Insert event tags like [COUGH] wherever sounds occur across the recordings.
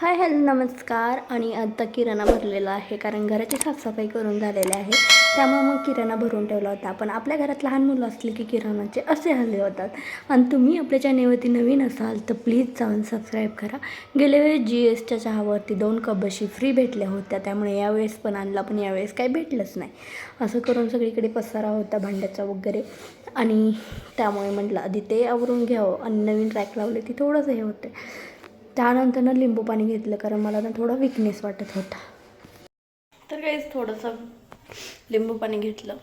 Hi hello नमस्कार. आणि आता किराणा भरलेला आहे कारण घराची साफसफाई करून झालेली आहे. त्यामुळे मग किराणा भरून ठेवला होता. पण आपल्या घरात लहान मुलं असली की किराणाचे असे हल्ले होतात. आणि तुम्ही आपल्या चॅनेलवरती नवीन असाल तर प्लीज जाऊन सबस्क्राईब करा. गेल्या वेळेस जी एसच्या चहावरती दोन कप बशी फ्री भेटल्या होत्या. त्यामुळे यावेळेस पण आणला पण यावेळेस काही भेटलंच नाही. असं करून सगळीकडे पसारा होता भांड्याचा वगैरे. आणि त्यामुळे म्हटलं आधी ते आवरून घ्यावं. आणि नवीन रॅक लावले ती थोडंसं हे होते त्यानंतर ना लिंबू पाणी घेतलं कारण मला ना थोडा विकनेस वाटत होता. तर काहीच थोडंसं लिंबू पाणी घेतलं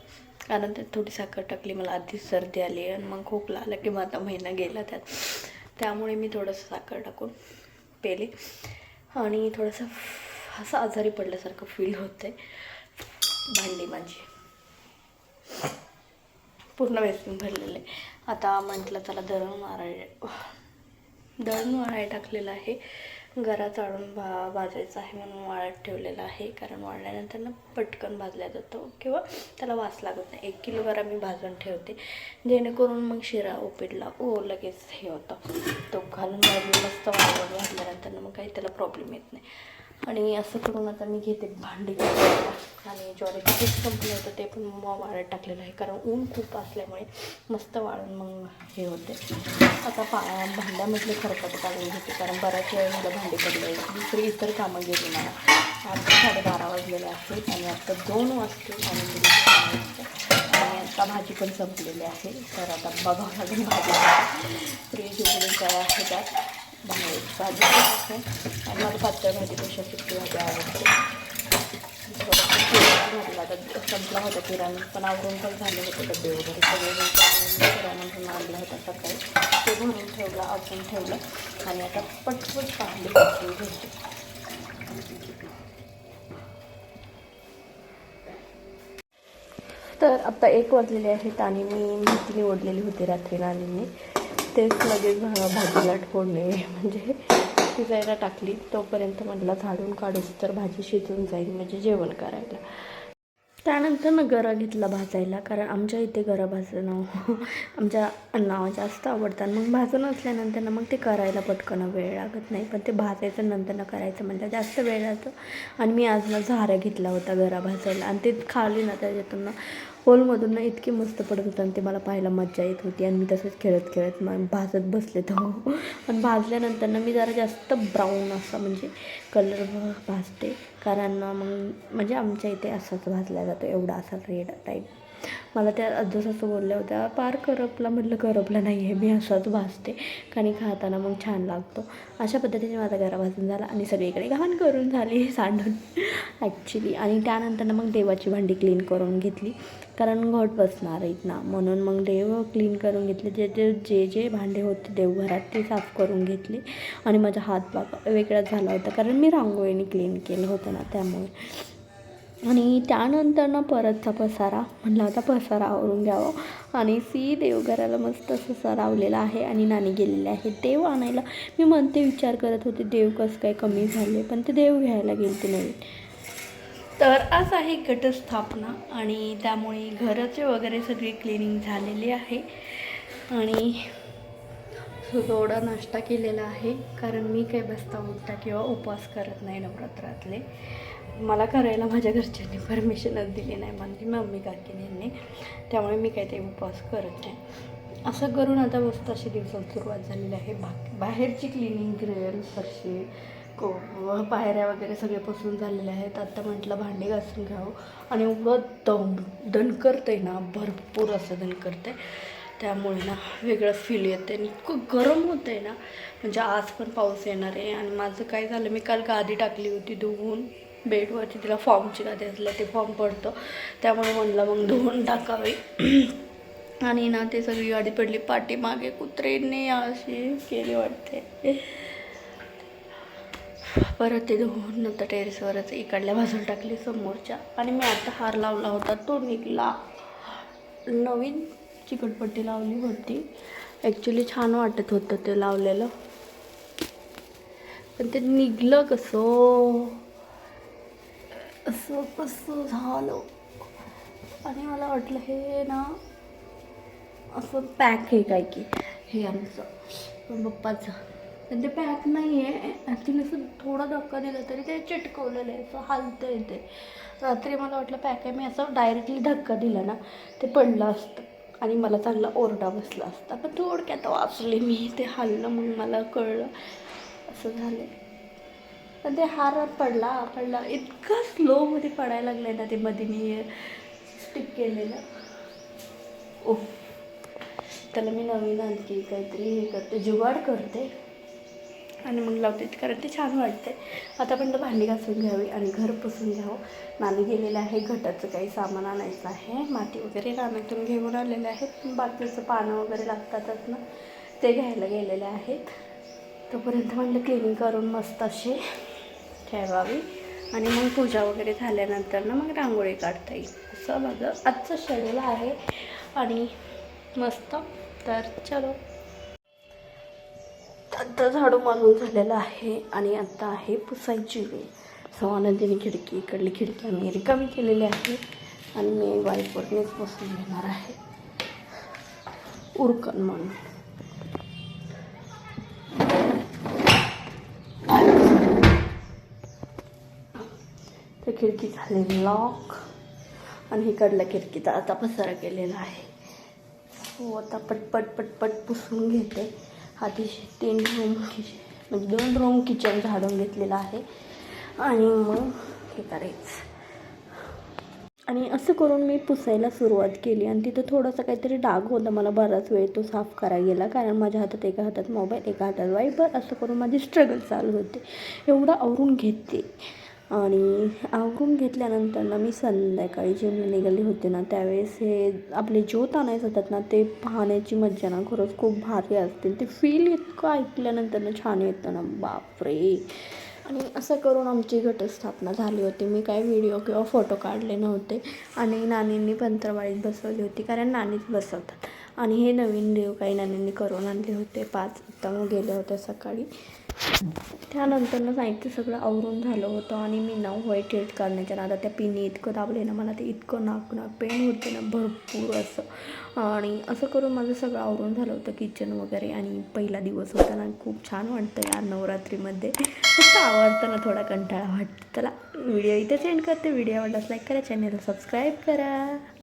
कारण त्यात थोडी साखर टाकली मला आधीच सर्दी आली आणि मग खोकला आला की माझा महिना गेला त्यात. त्यामुळे मी थोडंसं साखर टाकून पेले. आणि थोडंसं असं आजारी पडल्यासारखं फील होतं भांडी माझी. पूर्ण वेस्टिंग भरलेलं आहे. आता म्हटलं चला दळण माराय दळण वाळाय टाकलेलं आहे. गरा चाळून भा भाजायचं आहे म्हणून वाळत ठेवलेलं आहे. कारण वाळल्यानंतर ना पटकन भाजला जातो किंवा त्याला वास लागत नाही. एक किलो गरा मी भाजून ठेवते. जेणेकरून मग शिरा उपीटला ओ लगेच हे होतं. तो घालून भाजून मस्त वाळवून भाजल्यानंतर मग काही त्याला प्रॉब्लेम येत नाही. आणि असं करून आता मी घेते भांडी. आणि ज्वारीचं पीठ संपलं होतं ते पण मग वाळत टाकलेलं आहे. कारण ऊन खूप असल्यामुळे मस्त वाळून मग हे होते. आता पा भांड्यामधले खरकट काढून घेते. कारण बऱ्याच वेळ मला भांडी पडले. दुसरी इतर कामं गेली मला. आता साडेबारा वाजलेले आहेत आणि आता दोन वाजतील आणि आणि आता भाजी पण संपलेली आहे. तर आता बघावं लागेल भाजी. फ्रीज उघडून काय आहे त्यात. बाहेर भाजी आणि मला पातळ भाजीपेक्षा सुकी भाजी आवडते संपला होता किराणा पण आवरून पण झाले होते डबे वगैरे सगळे किराणा आणला होता सकाळी ते भरून ठेवलं अजून ठेवलं आणि आता पटपट पाहिली घासून घेते तर आता एक वाजलेली आहेत आणि मी मेथी निवडलेली होती रात्री नाणींनी तेच लगेच भाजीला ठोडणे म्हणजे शिजायला टाकली तोपर्यंत म्हटलं झाडून काढूस तर भाजी शिजून जाईल म्हणजे जेवण करायला. त्यानंतर ना गरा घेतला भाजायला कारण आमच्या इथे गरा भाजणं [LAUGHS] आमच्या अण्णाला जास्त आवडतात मग भाजून असल्यानंतर ना मग ते करायला पटकन वेळ लागत नाही. पण ते भाजायचं नंतर करायचं म्हणजे जास्त वेळ लागतो. आणि मी आज ना झारा घेतला होता गरा भाजायला. आणि ते खाली ना त्याच्यातून ना होलमधून ना इतकी मस्त पडत होतं आणि ते मला पाहायला मज्जा येत होती आणि मी तसंच खेळत खेळत मग भाजत बसले तर हो. पण भाजल्यानंतर ना मी जरा जास्त ब्राऊन असा म्हणजे कलर भाजते. कारण मग म्हणजे आमच्या इथे असाच भाजला जातो एवढा असा रेड टाईप मला त्या आजोस असं बोलल्या होत्या पार करपला म्हटलं करपला नाही आहे मी असाच भाजते. कारण खाताना मग छान लागतो. अशा पद्धतीने माझा घरापासून भाजून झाला आणि सगळीकडे घाण करून झाली सांडून. [LAUGHS] ॲक्च्युली आणि त्यानंतर मग देवाची भांडी क्लीन करून घेतली. कारण घट बसणार आहेत ना. म्हणून मग देव क्लीन करून घेतले. जे जे जे जे भांडे होते देवघरात ते साफ करून घेतले. आणि माझा हात बाबा वेगळाच झाला होता. कारण मी रांगोळीने क्लीन केलं होतं ना त्यामुळे. आणि त्यानंतर ना परतचा पसारा म्हणलं आता पसारा आवरून घ्यावा. आणि सी देवघराला मस्त असं सरावलेलं आहे आणि नाणी गेलेले आहे देव आणायला मी म्हणते विचार करत होते देव कसं काय कमी झाले? पण ते देव घ्यायला गेले ते नवीन. तर आज आहे घटस्थापना आणि त्यामुळे घराचे वगैरे सगळी क्लिनिंग झालेली आहे. आणि थोडा नाश्ता केलेला आहे कारण मी काही बसता उठता किंवा उपवास करत नाही नवरात्रातले. मला करायला माझ्या घरच्यांनी परमिशनच दिली नाही माझी मम्मी काकीने. त्यामुळे मी काही ते उपवास करत नाही. असं करून आता मस्त अशी दिवसात सुरुवात झालेली आहे. बा बाहेरची क्लिनिंग ग्रेल फरशी को पायऱ्या वगैरे सगळे पुसून झालेले आहेत. आता म्हटलं भांडी घासून घ्यावं. आणि एवढं दम दण करते आहे ना भरपूर असं दण करते आहे त्यामुळे ना वेगळं फील येतं आणि इतकं गरम होतं आहे ना. म्हणजे आज पण पाऊस येणार आहे. आणि माझं काय झालं मी काल गादी टाकली होती धुवून. बेडवरती तिला फॉर्मची गादी असल्या ते फॉर्म पडतं. त्यामुळे म्हणलं मग धुवून टाकावे. [CLEARS THROAT] आणि ना ते सगळी गाडी पडली. पाठीमागे कुत्रेने अशी केली वाटते. परत ते धुवून नंतर टेरेसवरच इकडल्या बाजूला टाकली समोरच्या. आणि मी आता हार लावला होता. तो निघला. नवीन चिकटपट्टी लावली होती. ॲक्च्युली छान वाटत होतं ते लावलेलं. पण ते निघलं कसं? असं कसं झालं? आणि मला वाटलं हे ना असं पॅक आहे काय की? हे आमचं. पप्पाचं. पण ते पॅक नाही आहे ॲक्च्युली असं थोडा धक्का दिला तरी ते चिटकवलेलं आहे. असं हालतं आहे ते. रात्री मला वाटलं पॅक आहे. मी असं डायरेक्टली धक्का दिला ना ते पडलं असतं. आणि मला चांगला ओरडा बसला असता. पण थोडक्यात वाचले मी ते हल्लं मग मला कळलं. असं झालं पण ते हार पडला. पडला. इतका स्लोमध्ये पडायला लागलं आहे ना ते मध्ये मी स्टिक केलेलं. ओह त्याला मी नवीन आणखी काहीतरी हे करते. जुगाड करते. आणि मग लावते कारण ते छान वाटते आता पण भांडी घासून घ्यावी आणि घर पुसून घ्यावं. नाणी गेलेलं आहे घटाचं काही सामान आणायचं आहे माती वगैरे रानातून घेऊन आलेले आहेत बाकीचं पानं वगैरे लागतातच ना ते घ्यायला गेलेले आहेत. तोपर्यंत म्हटलं क्लिनिंग करून मस्त असे ठेवावी. आणि मग पूजा वगैरे झाल्यानंतर ना मग रांगोळी काढता येईल. असं माझं आजचं शेड्यूल आहे. आणि मस्त. तर चलो. आत्ता झाडू मारून झालेलं आहे आणि आत्ता आहे पुसायची वेळ. सवानंदिनी खिडकी इकडली खिडकी आम्ही रिकामी केलेली आहे आणि मी वाईपवरनेच बसून घेणार आहे. उरकन म्हणून. तर खिडकी झाली लॉक आणि इकडल्या खिडकीचा आता पसारा केलेला आहे. हो आता पटपट पटपट पुसून घेते. अतिशय तीन रूम किचन म्हणजे दोन रूम किचन झाडून घेतलेलं आहे. आणि मग हे करायचं. आणि असं करून मी पुसायला सुरुवात केली आणि तिथं थोडासा काहीतरी डाग होता. मला बराच वेळ तो साफ करायला गेला कारण माझ्या हातात एका हातात मोबाईल एका हातात वाईपर असं करून माझी स्ट्रगल चालू होते. एवढं आवरून घेते. आणि आवरून घेतल्यानंतर ना मी संध्याकाळी जिमला निघाली होते ना त्यावेळेस हे आपले ज्योत आणायचं होतात ना ते पाहण्याची मज्जा ना खरंच खूप भारी असते. ते फील इतकं ऐकल्यानंतर ना छान येतं ना. बापरे! आणि असं करून आमची घटस्थापना झाली होती. मी काही व्हिडिओ किंवा फोटो काढले नव्हते. आणि नानींनी पंत्रवाळीत बसवली होती कारण नानीच बसवतात. आणि हे नवीन देव काही नानींनी करून आणले होते. पाच उत्तम गेले होते सकाळी. त्यानंतरनं साहित्य सगळं आवरून झालं होतं आणि मी ना व्हाईट टिल्ट काढण्याच्या आता त्या पिनी इतकं दाबले ना मला ते इतकं नाक नाक पेन होते ना भरपूर असं. आणि असं करून माझं सगळं आवरून झालं होतं किचन वगैरे आणि पहिला दिवस होता ना खूप छान वाटतं या नवरात्रीमध्ये. फक्त आवडताना थोडा कंटाळा वाटतं. त्याला व्हिडिओ इथेच एंड करते. व्हिडिओ आवडलाच लाईक करा चॅनलला सबस्क्राईब करा.